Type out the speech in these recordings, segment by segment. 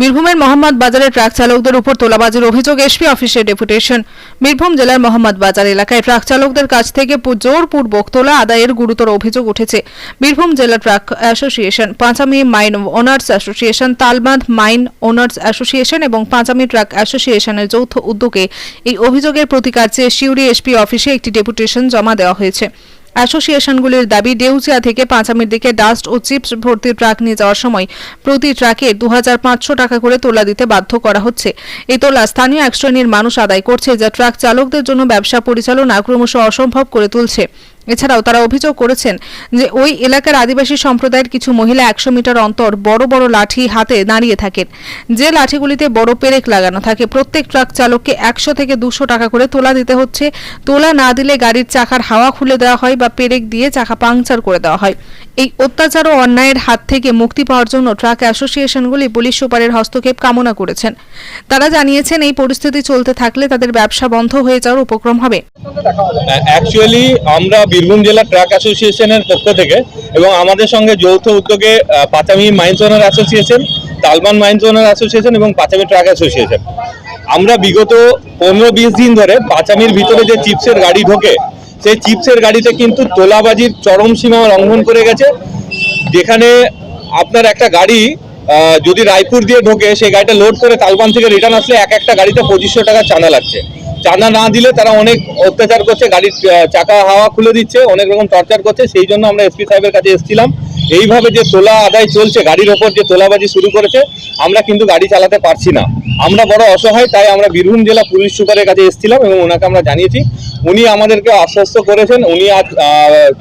বীরভূমের মোহাম্মদ বাজারে ট্রাক চালকদের উপর তোলাবাজির অভিযোগ এসপি অফিসের ডেপুটেশন। বীরভূম জেলার মোহাম্মদ বাজার এলাকায় ট্রাক চালকদের কাছ থেকে জোরপূর্বক তোলা আদায়ের গুরুতর অভিযোগ উঠেছে। বীরভূম জেলা truck association, Panchami mine owners association, Talbandh mine owners association এবং পাঁচামি ট্রাক অ্যাসোসিয়েশনের যৌথ উদ্যোগে এই অভিযোগের প্রতিকার চেয়ে সিউড়ি এসপি অফিসে একটি ডেপুটেশন জমা দেওয়া হয়েছে। অ্যাসোসিয়েশনগুলির দাবি, ডেউজিয়া থেকে পাঁচামির দিকে ডাস্ট ও চিপস ভর্তি ট্রাক নিয়ে যাওয়ার সময় প্রতি ট্রাকে দু হাজার পাঁচশো টাকা করে তোলা দিতে বাধ্য করা হচ্ছে। এই তোলা স্থানীয় এক শ্রেণির মানুষ আদায় করছে, যা ট্রাক চালকদের জন্য ব্যবসা পরিচালনা ক্রমশ অসম্ভব করে তুলছে। এছাড়াও তারা অভিযোগ করেছেন যে ওই এলাকার আদিবাসী সম্প্রদায়ের কিছু মহিলা একশো মিটার অন্তর বড় বড় লাঠি হাতে দাঁড়িয়ে থাকেন। যে লাঠিগুলিতে বড় পেরেক লাগানো থাকে, প্রত্যেক ট্রাক চালককে একশো থেকে দুশো টাকা করে তোলা দিতে হচ্ছে। তোলা না দিলে গাড়ির চাকার হাওয়া খুলে দেওয়া হয় বা পেরেক দিয়ে চাকা পাংচার করে দেওয়া হয়। এই অত্যাচার ও অন্যায়ের হাত থেকে মুক্তি পাওয়ার জন্য ট্রাক অ্যাসোসিয়েশনগুলি পুলিশ সুপারের হস্তক্ষেপ কামনা করেছেন। তারা জানিয়েছেন, এই পরিস্থিতি চলতে থাকলে তাদের ব্যবসা বন্ধ হয়ে যাওয়ার উপক্রম হবে। বীরভূম জেলা ট্রাক অ্যাসোসিয়েশনের পক্ষ থেকে এবং আমাদের সঙ্গে যৌথ উদ্যোগে Panchami mines owner association, Talban mines owner association এবং পাঁচামি ট্রাক অ্যাসোসিয়েশন। আমরা বিগত পনেরো বিশ দিন ধরে পাঁচামির ভিতরে যে চিপসের গাড়ি ঢোকে, সেই চিপসের গাড়িতে কিন্তু তোলাবাজির চরম সীমা লঙ্ঘন করে গেছে। যেখানে আপনার একটা গাড়ি যদি রায়পুর দিয়ে ঢোকে, সেই গাড়িটা লোড করে তালবান থেকে রিটার্ন আসলে এক একটা গাড়িতে পঁচিশশো টাকা চাঁদা লাগছে। চাঁদা না দিলে তারা অনেক অত্যাচার করছে, গাড়ির চাকা হাওয়া খুলে দিচ্ছে, অনেক রকম টর্চার করছে, সেই জন্য আমরা এসপি সাহেবের কাছে এসেছিলাম। এইভাবে যে তোলা আদায় চলছে গাড়ির ওপর যে তোলাবাজি শুরু করেছে আমরা কিন্তু গাড়ি চালাতে পারছি না। আমরা বড় অসহায় তাই আমরা বীরভূম জেলা পুলিশ সুপারের কাছে এসেছিলাম এবং ওনাকে আমরা জানিয়েছি। উনি আমাদেরকে আশ্বস্ত করেছেন। উনি আজ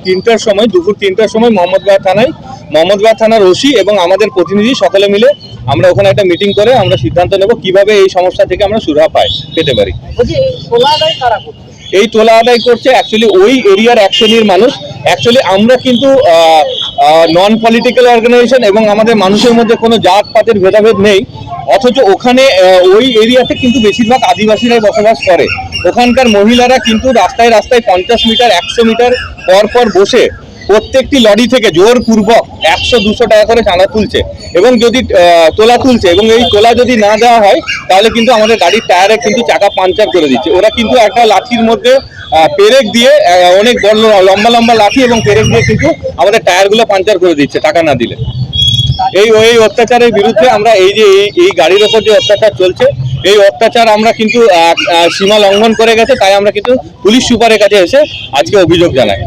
তিনটার সময় দুপুর তিনটার সময় মোহাম্মদবাগ থানায় মোহাম্মদবাগ থানার ওসি এবং আমাদের প্রতিনিধি সকলে মিলে আমরা ওখানে একটা মিটিং করে আমরা সিদ্ধান্ত নেব কীভাবে এই সমস্যা থেকে আমরা সুরাহা পাই পেতে পারি। এই তোলা আদায় করছে? এই তোলা আদায় করছে অ্যাকচুয়ালি ওই এরিয়ার এক শ্রেণির মানুষ। অ্যাকচুয়ালি আমরা কিন্তু নন পলিটিক্যাল অর্গানাইজেশন এবং আমাদের মানুষের মধ্যে কোনো জাত পাতের ভেদাভেদ নেই। অথচ ওখানে ওই এরিয়াতে কিন্তু বেশিরভাগ আদিবাসীরাই বসবাস করে। ওখানকার মহিলারা কিন্তু রাস্তায় রাস্তায় পঞ্চাশ মিটার, একশো মিটার পর পর বসে। প্রত্যেকটি লরি থেকে জোরপূর্বক একশো, দুশো টাকা করে চাঁদা তুলছে এবং যদি তোলা তুলছে এবং এই তোলা যদি না দেওয়া হয়, তাহলে কিন্তু আমাদের গাড়ির টায়ারে কিন্তু চাকা পাঞ্চার করে দিচ্ছে। ওরা কিন্তু একটা লাঠির মধ্যে পেরেক দিয়ে অনেক বড় লম্বা লম্বা লাঠি এবং পেরেক দিয়ে কিন্তু আমাদের টায়ারগুলো পাঞ্চার করে দিচ্ছে টাকা না দিলে। এই ওই অত্যাচারের বিরুদ্ধে আমরা এই যে, এই- এই গাড়ির ওপর যে অত্যাচার চলছে এই অত্যাচার আমরা কিন্তু সীমা লঙ্ঘন করে গেছে, তাই আমরা কিন্তু পুলিশ সুপারের কাছে এসে আজকে অভিযোগ জানাই।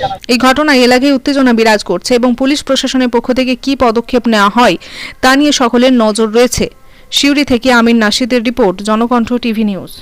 জানা এই ঘটনায় এলাকায় উত্তেজনা বিরাজ করছে এবং পুলিশ প্রশাসনের পক্ষ থেকে কি পদক্ষেপ নেওয়া হয়, তা নিয়ে সকলের নজর রয়েছে। সিউড়ি থেকে আমির নাসিদের রিপোর্ট, জনকণ্ঠ টিভি নিউজ।